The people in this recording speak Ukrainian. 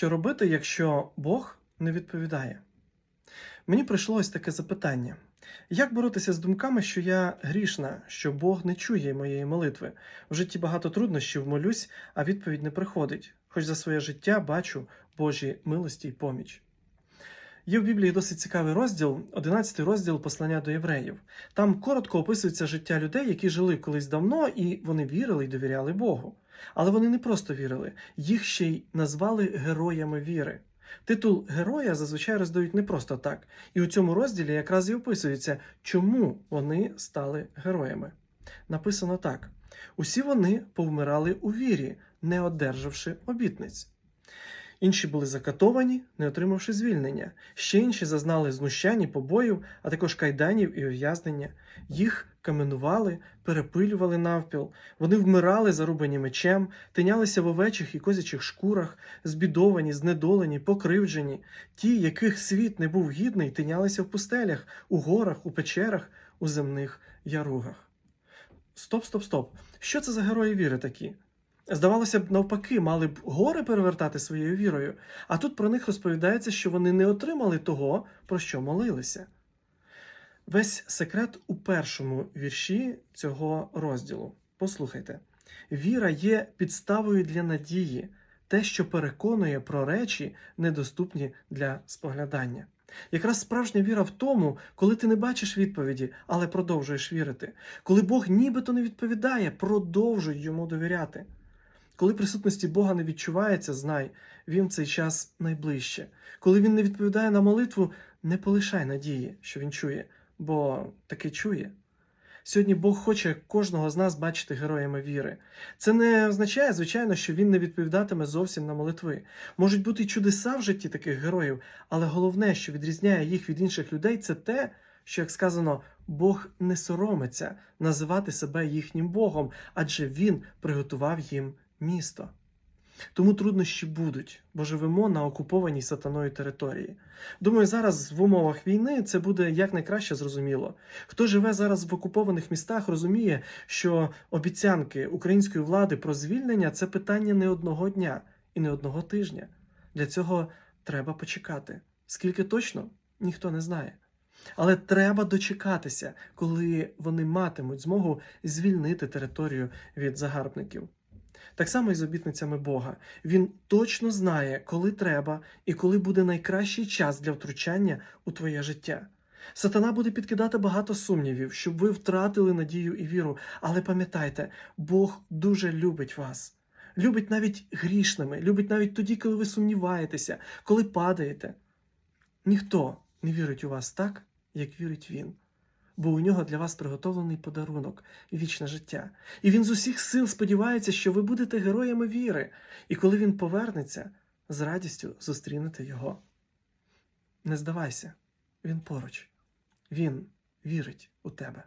Що робити, якщо Бог не відповідає? Мені прийшло ось таке запитання: як боротися з думками, що я грішна, що Бог не чує моєї молитви? В житті багато труднощів молюсь, а відповідь не приходить, хоч за своє життя бачу Божі милості й поміч. Є в Біблії досить цікавий розділ, 11 розділ послання до євреїв. Там коротко описується життя людей, які жили колись давно, і вони вірили й довіряли Богу. Але вони не просто вірили, їх ще й назвали героями віри. Титул героя зазвичай роздають не просто так, і у цьому розділі якраз і описується, чому вони стали героями. Написано так: усі вони повмирали у вірі, не одержавши обітниць. Інші були закатовані, не отримавши звільнення. Ще інші зазнали знущань і побоїв, а також кайданів і ув'язнення. Їх каменували, перепилювали навпіл. Вони вмирали, зарубані мечем, тинялися в овечих і козячих шкурах, збідовані, знедолені, покривджені. Ті, яких світ не був гідний, тинялися в пустелях, у горах, у печерах, у земних яругах. Стоп, стоп, стоп. Що це за герої віри такі? Здавалося б, навпаки, мали б гори перевертати своєю вірою, а тут про них розповідається, що вони не отримали того, про що молилися. Весь секрет у першому вірші цього розділу. Послухайте: віра є підставою для надії, те, що переконує про речі, недоступні для споглядання. Якраз справжня віра в тому, коли ти не бачиш відповіді, але продовжуєш вірити. Коли Бог нібито не відповідає, продовжуй йому довіряти. Коли присутності Бога не відчувається, знай, він в цей час найближче. Коли він не відповідає на молитву, не полишай надії, що він чує, бо таки чує. Сьогодні Бог хоче кожного з нас бачити героями віри. Це не означає, звичайно, що він не відповідатиме зовсім на молитви. Можуть бути й чудеса в житті таких героїв, але головне, що відрізняє їх від інших людей, це те, що, як сказано, Бог не соромиться називати себе їхнім Богом, адже Він приготував їм місто. Тому труднощі будуть, бо живемо на окупованій сатаною території. Думаю, зараз в умовах війни це буде якнайкраще зрозуміло. Хто живе зараз в окупованих містах, розуміє, що обіцянки української влади про звільнення це питання не одного дня і не одного тижня. Для цього треба почекати. Скільки точно ніхто не знає. Але треба дочекатися, коли вони матимуть змогу звільнити територію від загарбників. Так само і з обітницями Бога. Він точно знає, коли треба і коли буде найкращий час для втручання у твоє життя. Сатана буде підкидати багато сумнівів, щоб ви втратили надію і віру. Але пам'ятайте, Бог дуже любить вас. Любить навіть грішними, любить навіть тоді, коли ви сумніваєтеся, коли падаєте. Ніхто не вірить у вас так, як вірить він бо у нього для вас приготовлений подарунок вічне життя. І він з усіх сил сподівається, що ви будете героями віри, і коли він повернеться, з радістю зустрінете його. Не здавайся, він поруч, він вірить у тебе.